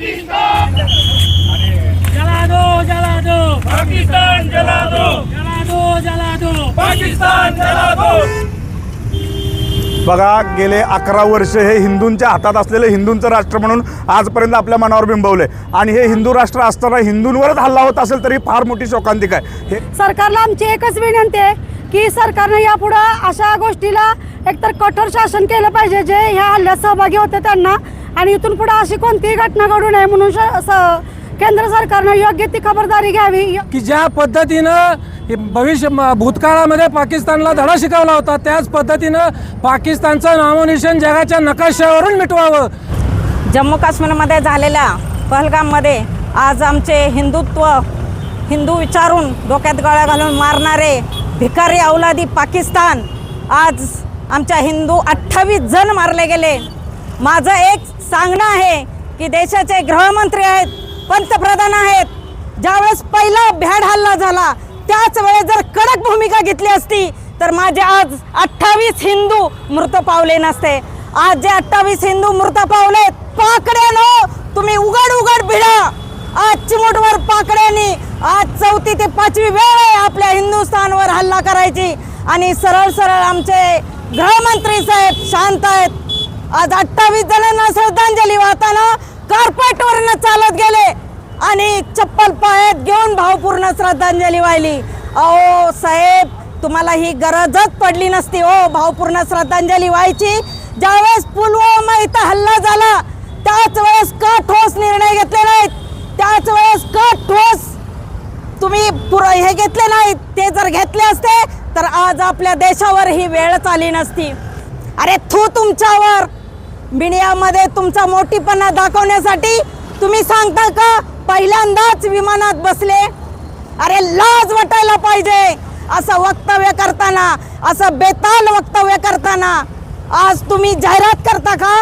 पाकिस्तान जला दो जला दो पाकिस्तान जला दो जला दो जला दो पाकिस्तान जला दो बघा गेले अकरा वर्ष हे हिंदूंच्या हातात असलेलं हिंदूंचं राष्ट्र म्हणून आजपर्यंत आपल्या मनावर बिंबवले आणि हे हिंदू राष्ट्र असताना हिंदूंवरच हल्ला होत असेल तरी फार मोठी शोकांतिक आहे. हे सरकारला आमची एकच विनंती आहे की सरकारनं यापुढं अशा गोष्टीला एकतर कठोर शासन केलं पाहिजे जे ह्या हल्ल्यात सहभागी होते त्यांना. आणि इथून पुढे अशी कोणतीही घटना घडू नये म्हणून केंद्र सरकारनं योग्य ती खबरदारी घ्यावी. की ज्या पद्धतीनं भविष्य म- भूतकाळामध्ये पाकिस्तानला धडा शिकवला होता त्याच पद्धतीनं पाकिस्तानचं नामोनिशन जगाच्या नकाशावरून मिटवावं. जम्मू काश्मीरमध्ये झालेल्या पहलगाममध्ये आज आमचे हिंदुत्व हिंदू विचारून डोक्यात गळ्या घालून मारणारे भिकारी अवलादी पाकिस्तान आज आमच्या हिंदू अठ्ठावीस जण मारले गेले. माझं एक सांगणं आहे की देशाचे गृहमंत्री आहेत पंतप्रधान आहेत. ज्यावेळेस पहिला भ्याड हल्ला झाला त्याच वेळेस जर कडक भूमिका घेतली असती तर माझे आज अठ्ठावीस हिंदू मृत पावले नसते. आज जे अठ्ठावीस हिंदू मृत पावलेत पाकड्यानो तुम्ही उघड उघड भिडा. आज चिमूटवर पाकड्यांनी आज चौथी ते पाचवी वेळ आहे आपल्या हिंदुस्थानवर हल्ला करायची. आणि सरळ सरळ आमचे गृहमंत्री साहेब शांत आहेत. आज अठ्ठावीस जणांना श्रद्धांजली वाहताना कार्पेटवरनं चालत गेले. आणि चप्पल पायात घेऊन भावपूर्ण श्रद्धांजली वाहिली. अहो साहेब तुम्हाला ही गरजच पडली नसती हो भावपूर्ण श्रद्धांजली व्हायची. ज्यावेळेस पुलवामा इथं हल्ला झाला त्याच वेळेस का ठोस निर्णय घेतले नाहीत त्याच वेळेस का ठोस तुम्ही पुरं हे घेतले नाहीत. ते जर घेतले असते तर आज आपल्या देशावर ही वेळच आली नसती. अरे थू तुमच्यावर. मीडियामध्ये तुमचा मोठीपणा दाखवण्यासाठी तुम्ही सांगता का पहिल्यांदाच विमानात बसले? अरे लाज वाटायला पाहिजे. असं वक्तव्य करताना असं बेताल वक्तव्य करताना. आज तुम्ही जाहिरात करता का?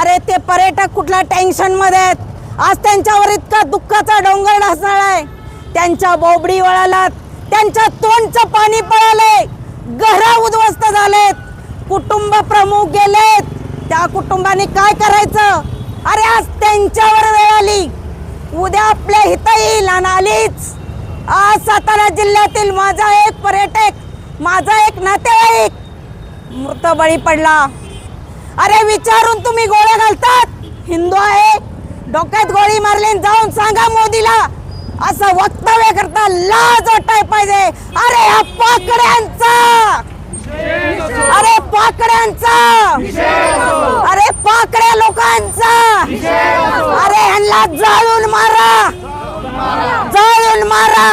अरे ते पर्यटक कुठल्या टेन्शनमध्ये आहेत? आज त्यांच्यावर इतका दुःखाचा डोंगर ढासळला आहे त्यांच्या बोबडी वळालात. त्यांच्या तोंडचं पाणी पळाले घरा उद्ध्वस्त झालेत. कुटुंब प्रमुख गेलेत. त्या कुटुंबाने काय करायचं? अरे आज त्यांच्यावर वेळ आली. उद्या आपल्या हित येईल आणि आलीच. आज सातारा जिल्ह्यातील माझा एक पर्यटक माझा एक नातेवाईक मृत बळी पडला. अरे विचारून तुम्ही गोळ्या घालतात? हिंदू आहे. डोक्यात गोळी मारली जाऊन सांगा मोदीला. असं वक्तव्य करता लाज वाटाय पाहिजे. अरे ह्या पाकड्यांचा! अरे पाकड्यांचा! अरे पाकड्या लोकांचा! अरे ह्यांना जाळून मारा! जाळून मारा!